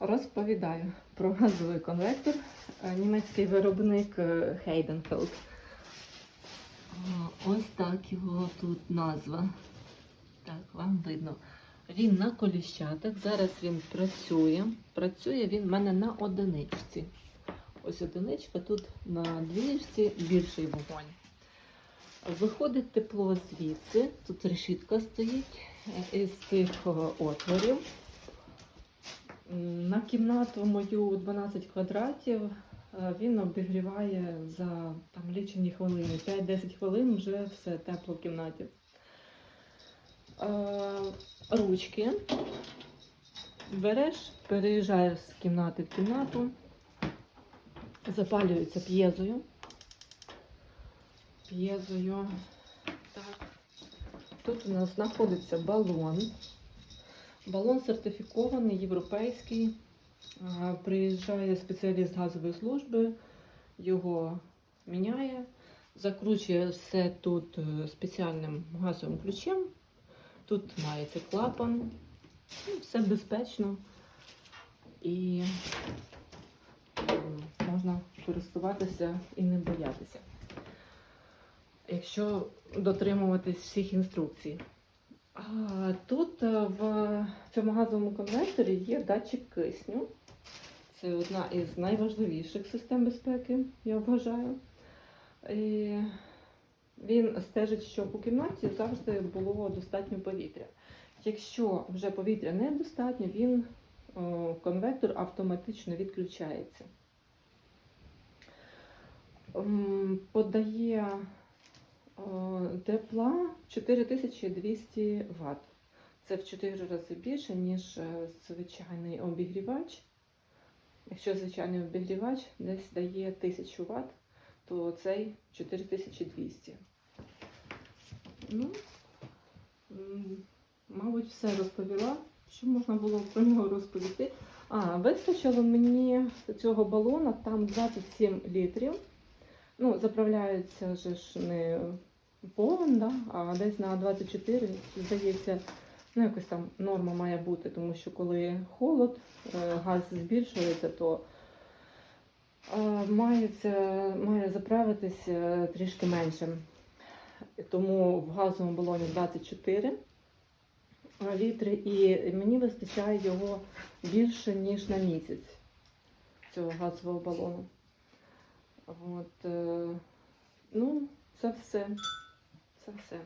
Розповідаю про газовий конвектор. Е, Німецький виробник е, Heidenfeld. Ось так його тут назва. Так, вам видно. Він на коліщатах. Зараз він працює. Працює він в мене на одиничці. Ось одиничка, тут на двічці більший вогонь. Виходить тепло звідси. Тут решітка стоїть е, із цих е, отворів. На кімнату мою 12 квадратів е, він обігріває за там, лічені хвилини. 5-10 хвилин вже все тепло в кімнаті. Е, Ручки. Береш, переїжджаєш з кімнати в кімнату, запалюється п'єзою. П'єзою. Тут у нас знаходиться балон. Балон сертифікований, європейський. Приїжджає спеціаліст газової служби, його міняє, закручує все тут е, спеціальним газовим ключем. Тут мається клапан, Ну, все безпечно і можна користуватися і не боятися. Якщо дотримуватись всіх інструкцій. Тут е, в цьому газовому конверторі є датчик кисню. Це одна із найважливіших систем безпеки, я вважаю. І він стежить, щоб у кімнаті завжди було достатньо повітря. Якщо вже повітря недостатньо, він конвектор автоматично відключається. Подає тепла 4200 Вт. Це в 4 рази більше, ніж е, звичайний обігрівач. Якщо звичайний обігрівач десь дає 1000 Вт, то цей 4200. Ну, мабуть, все розповіла. Що можна було про нього розповісти? А, вистачило мені цього балона, там 27 літрів. Ну, заправляється же ж не повен, да? а десь на 24, здається, ну якось там норма має бути, тому що коли холод, е, газ збільшується, то е, мається, має заправитись е, трішки менше. Тому в газовому балоні 24 літри, і мені вистачає його більше, ніж на місяць цього газового балону. От, ну, це все. Все.